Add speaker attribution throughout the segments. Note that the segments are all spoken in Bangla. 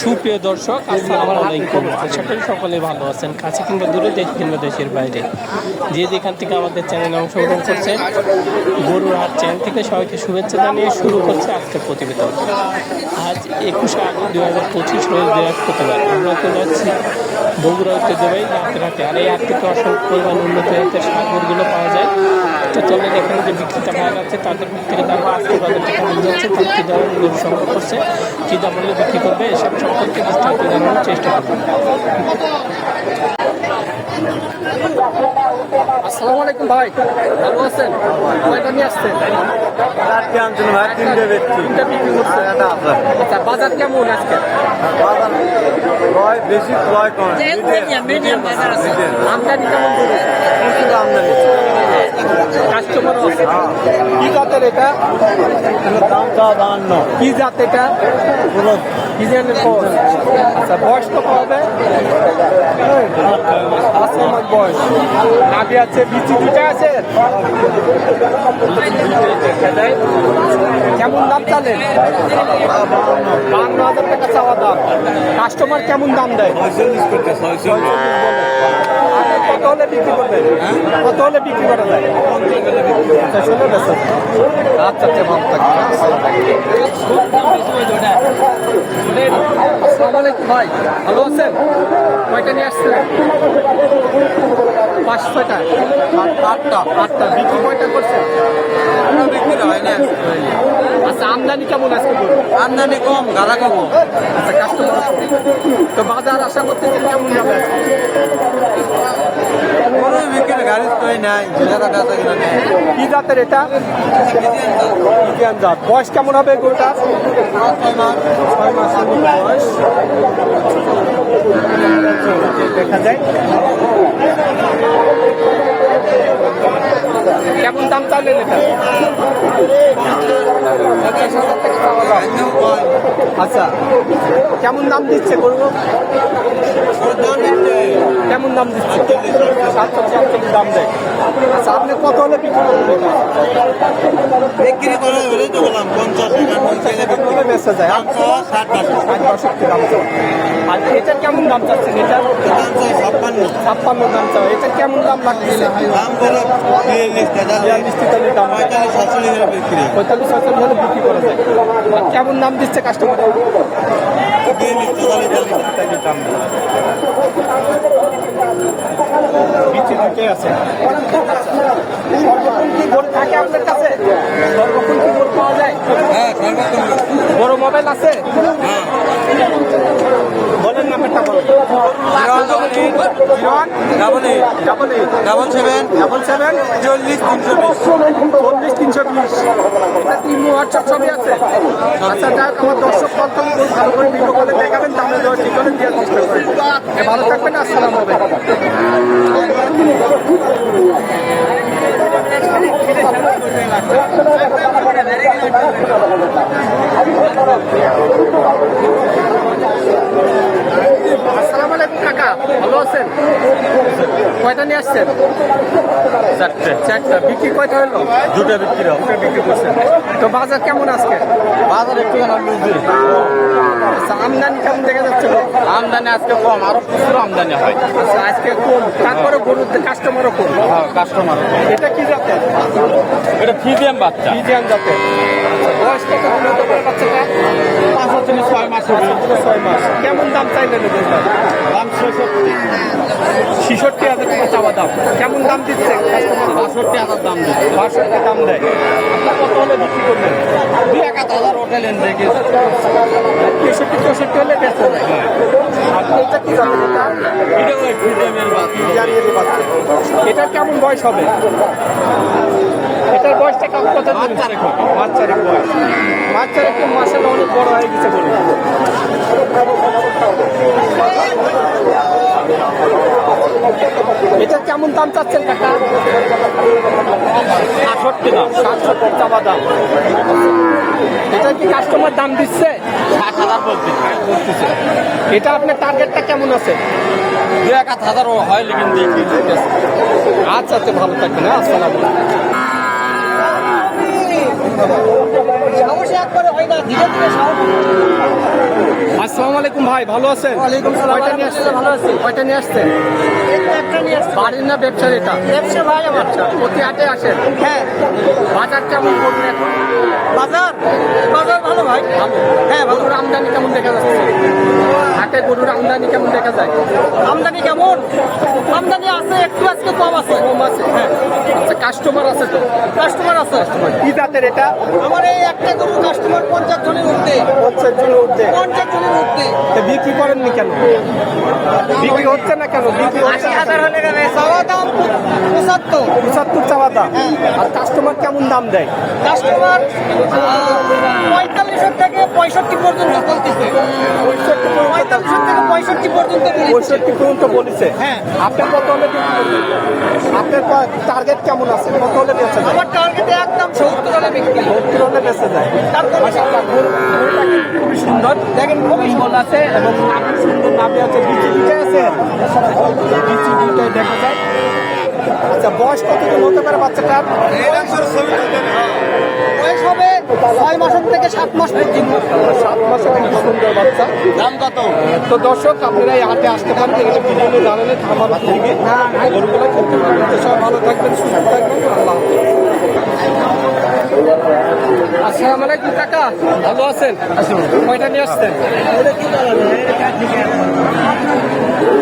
Speaker 1: সুপ্রিয় দর্শক, আসসালামু আলাইকুম। আশা করি সকলে ভালো আছেন। কাছে কিংবা দূরে, দেশ কিংবা দেশের বাইরে। যে যেখান থেকে আমাদের চ্যানেলে অংশগ্রহণ করছে গরুর হাট চ্যানেল থেকে সবাইকে শুভেচ্ছা জানিয়ে শুরু করছে আজকের প্রতিবেদন। আজ একুশে আগস্ট দু হাজার পঁচিশ রোজ বৃহস্পতিবার। আমরা চলে যাচ্ছি বগুড়া ঐতিহ্যবাহী জাতের হাটে। আর এই হাট থেকে অসংখ্য পরিমাণ উন্নত সারগুলো পাওয়া যায়। তো চলেন এখানে যে বিক্রেতা ভাই আছে তাদের থেকে তারপর আজকে বাজারটা কেমন যাচ্ছে তার কী ধরনের গরু সংগ্রহ করছে কী দাম মূল্যে বিক্রি করবে এসব সম্পর্কে বিস্তারিত জানানোর চেষ্টা করব।
Speaker 2: আসসালামু আলাইকুম ভাই ভালো আছেন? কয়টা নিয়ে আসছেন?
Speaker 3: চারটে আনছিল ভাই তিনটে বেচছি
Speaker 2: তিনটা বিক্রি করছেন। আচ্ছা বাজার কেমন আজকে?
Speaker 3: বাজার ক্রয় বেশি ক্রয় করে মিডিয়াম
Speaker 2: আমদানি কেমন করে
Speaker 3: প্রচুর আমদানি।
Speaker 2: কাস্টমারও আছে। কি জাতের এটা?
Speaker 3: দাম চা বাহান্ন
Speaker 2: কি জাত এটা? ডিজাইনের পর আচ্ছা বয়স কত হবে পাঁচ মাস বয়স নাভি আছে বিচি দুটা আছে। কেমন দাম চালেন বান্ন হাজার টাকা চাওয়া দাম কাস্টমার কেমন দাম দেয় কত হলে বিক্রি করবেন কত হলে বিক্রি করা যায় আচ্ছা আচ্ছা ভালো ভালো আছেন? কয়টা নিয়ে আসছেন? পাঁচ ছয়টা আটটা আটটা। বিক্রি কয়টা করছেন?
Speaker 3: বিক্রি হয় না
Speaker 2: আচ্ছা আমদানি কেমন আজকে
Speaker 3: আমদানি কম গাড়া কম।
Speaker 2: আচ্ছা কাস্টমার তো বাজার আশা করতেছেন কেমন যাবে?
Speaker 3: কোনো বিক্রি গাড়ি নাই
Speaker 2: কি জাতের এটা? ইন্ডিয়ান জাত। বয়স কেমন হবে গরুটা ছয় বয়স। দেখা যায়। কেমন দাম চাইলেন আচ্ছা কেমন দাম দিচ্ছে গরু? কেমন দাম দিচ্ছে? সাতশো সাতচল্লিশ, দাম দেয়। আচ্ছা আপনি কত হলে বিক্রি করবেন?
Speaker 3: বিক্রি করে হলে পঞ্চাশ
Speaker 2: বেচা যায়। আর এটা কেমন দাম চাচ্ছেন এটা?
Speaker 3: ছাপ্পান্ন
Speaker 2: দাম চাও এটা কেমন দাম লাগতেছে?
Speaker 3: বিয়াল্লিশ,
Speaker 2: তেতাল্লিশ দাম।
Speaker 3: পঁয়তাল্লিশ, সাতচল্লিশ
Speaker 2: হলে বিক্রি করা যায়। আর কেমন দাম দিচ্ছে কাস্টমার দাম দেয়। আছে? সর্বক্ষণ কি গরু থাকে আপনার কাছে? সর্বক্ষণ কি গরু পাওয়া যায়? মোবাইল আছে? বলেন নাম্বারটা বলেন।
Speaker 3: Double eight.
Speaker 2: Double eight.
Speaker 3: Double seven.
Speaker 2: Double seven.
Speaker 3: চল্লিশ তিনশো বিশ।
Speaker 2: চল্লিশ তিনশো বিশ। হোয়াটসঅ্যাপ ছবি আছে? আচ্ছা যাক আমার দর্শক খুব ভালো করে ভিডিও করে দেখাবেন তাহলে ঠিক করে দেওয়ার চেষ্টা করি এ, ভালো থাকবেন আসসালাম হবে আসসালামু আলাইকুম কাকা ভালো আছেন? কয়টা নিয়ে আসছেন? চারটে। চারটা। বিক্রি কয়টা হলো?
Speaker 3: দুটো বিক্রি
Speaker 2: দুটো বিক্রি করছেন। তো বাজার কেমন আজকে?
Speaker 3: বাজার একটু
Speaker 2: আচ্ছা আমদানি কেমন দেখা যাচ্ছে?
Speaker 3: আমদানি আজকে কম আরও প্রচুর আমদানি হয়।
Speaker 2: আচ্ছা আজকে কম তারপরে গরুর কাস্টমারও কম
Speaker 3: কাস্টমার
Speaker 2: এটা কি জাতের?
Speaker 3: এটা ফিজিয়াম বাচ্চা।
Speaker 2: ফিজিয়ান জাতের। বয়স কত হলো তোমার বাচ্চাটা
Speaker 3: পাঁচ হচ্ছে ছয় মাস হবে।
Speaker 2: এটা ছয় মাস। কেমন দাম চাইলেন
Speaker 3: দাম? ছেষট্টি।
Speaker 2: ছিষট্টি হাজার টাকা চাওয়া দাম। কেমন দাম দিচ্ছে?
Speaker 3: বাষট্টি হাজার দাম দিচ্ছে।
Speaker 2: বাষট্টি দাম দেয়। আপনার কত হলে বিক্রি করবেন?
Speaker 3: দুই এক হাজার হোটেলেন দেখে
Speaker 2: তেষট্টি চৌষট্টি হলে বেঁচে যায়। আপনি এটা কি জানেন এটা কেমন বয়স হবে? এটার বয়সটা কত দিন?
Speaker 3: বাচ্চার এখন।
Speaker 2: বাচ্চার বয়স। বাচ্চার একটু মাসের অনেক বড় হয়ে গেছে বলে। এটা কেমন দাম চাচ্ছেন কাকা?
Speaker 3: আটষট্টি দাম।
Speaker 2: সাতষট্টি চাওয়া দাম। এটা কি কাস্টমার দাম দিচ্ছে?
Speaker 3: ষাট হাজার
Speaker 2: বলতেছে এটা আপনার টার্গেটটা কেমন আছে?
Speaker 3: দুই এক হাজার হয় লেকিন দেখি।
Speaker 2: আচ্ছা আচ্ছা ভালো থাকবেন হ্যাঁ আসসালাম আসসালামু আলাইকুম ভাই ভালো আছেন?
Speaker 4: ওয়ালাইকুম সালাম।
Speaker 2: কয়টা নিয়ে আসছেন
Speaker 4: ভালো আছি।
Speaker 2: কয়টা নিয়ে আসছেন?
Speaker 4: একটা নিয়ে আসছি।
Speaker 2: বাড়ির না ব্যবসার এটা?
Speaker 4: ব্যবসা ভাই আমার।
Speaker 2: প্রতি হাটে আসেন?
Speaker 4: হ্যাঁ।
Speaker 2: বাজার কেমন করবেন এখন?
Speaker 4: বাজার? বাজার ভালো ভাই।
Speaker 2: ভালো।
Speaker 4: হ্যাঁ ভালো।
Speaker 2: আমদানি কেমন দেখা যাচ্ছে? হাটে গরুর আমদানি কেমন দেখা যায়?
Speaker 4: আমদানি কেমন? আমদানি আছে একটু আজকে কম আছে।
Speaker 2: কম আছে? হ্যাঁ। আচ্ছা কাস্টমার আছে তো?
Speaker 4: কাস্টমার আছে।
Speaker 2: কি জাতের এটা?
Speaker 4: আমার এই একটা গরু কাস্টমার পঞ্চাশ জনের উঠতে
Speaker 2: হচ্ছে জন্য উঠতে
Speaker 4: পঞ্চাশ জনের উঠতে
Speaker 2: বিক্রি করেননি কেন? বিক্রি হচ্ছে না কেন? বিক্রি হচ্ছে
Speaker 4: হাজার হলে চাওয়া দাম পঁচাত্তর।
Speaker 2: পঁচাত্তর চাওয়া দাম? আর কাস্টমার কেমন দাম দেয়?
Speaker 4: কাস্টমার পঁয়তাল্লিশের থেকে পঁয়ষট্টি পর্যন্ত বলতেছে
Speaker 2: পঁয়ষট্টি
Speaker 4: থেকে পঁয়ষট্টি পর্যন্ত।
Speaker 2: পঁয়ষট্টি পর্যন্ত বলেছে।
Speaker 4: হ্যাঁ।
Speaker 2: আপনার কত হলে আপনার টার্গেট কেমন আছে? কত হলে বেঁচে
Speaker 4: আমার টার্গেটে একদম সত্তর হলে বিক্রি
Speaker 2: সত্তর হলে বেঁচে যায়।
Speaker 4: তারপর
Speaker 2: কিন্তু খুবই সুন্দর। দেখেন খুবই সুন্দর। আছে এবং নাভি সুন্দর নাভি আছে বিচি দুটাই আছে। বিচি দুটাই দেখা যায়। আচ্ছা বয়স কতদিন হতে পারে বাচ্চাটার
Speaker 4: বয়স হবে ছয় মাসের থেকে সাত মাস পর্যন্ত।
Speaker 2: সাত মাসের একটা সুন্দর বাচ্চা।
Speaker 4: দাম কত?
Speaker 2: তো দর্শক আপনারা এই হাটে আসতে পারেন এখানে বিভিন্ন ধরনের খাবার থেকে গরুগুলো খেলতে পারবেন। তো সবাই ভালো থাকবেন সুস্থ থাকবেন আল্লাহ আসসালামু আলাইকুম কাকা। ভালো আছেন? কয়টা নিয়ে আসছেন?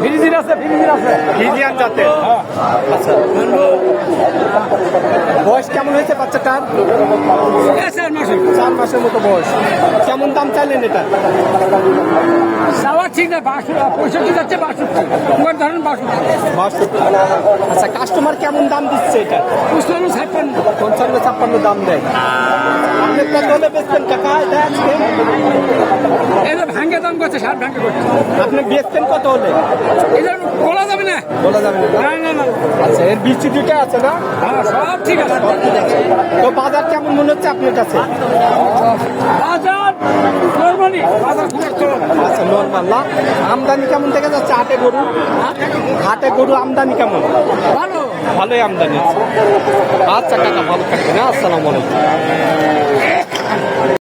Speaker 2: ফ্রিজির আছে ফ্রিজির আছে। ফ্রিজিয়ান জাতের। আচ্ছা বয়স কেমন হয়েছে বাচ্চাটার? চার মাসের মতো। বয়স। কেমন দাম চাইলেন এটা?
Speaker 5: যাওয়া ঠিক না পঁয়ষট্টি যাচ্ছে বাষট্টি। তোমার ধরেন বাষট্টি।
Speaker 2: বাষট্টি। আচ্ছা কাস্টমার কেমন দাম দিচ্ছে এটা?
Speaker 5: পুষ্পান্ন ছাপ্পান্ন।
Speaker 2: পঞ্চান্ন ছাপ্পান্ন দাম দেয়। আপনি কত হলে বেচবেন কাকা এটা আজকে?
Speaker 5: দাম করছে ষাট ভাঙ্গে করছে।
Speaker 2: আপনি বেচবেন কত হলে?
Speaker 5: এটা বলা যাবে না।
Speaker 2: বলা যাবে না।
Speaker 5: না না
Speaker 2: আচ্ছা এর বৃষ্টি দুটা আছে না?
Speaker 5: হ্যাঁ সব ঠিক আছে।
Speaker 2: তো বাজার কেমন মনে হচ্ছে আপনার কাছে?
Speaker 5: বাজার নর্মালি বাজার খুব একটা
Speaker 2: আচ্ছা নর্মাল না। আমদানি কেমন দেখা যাচ্ছে? হাটে গরু? হাটে গরু আমদানি কেমন?
Speaker 5: ভালো।
Speaker 2: ভালোই আমদানি আছে। আচ্ছা কাকা ভালো থাকবেন হ্যাঁ? আসসালামু আলাইকুম।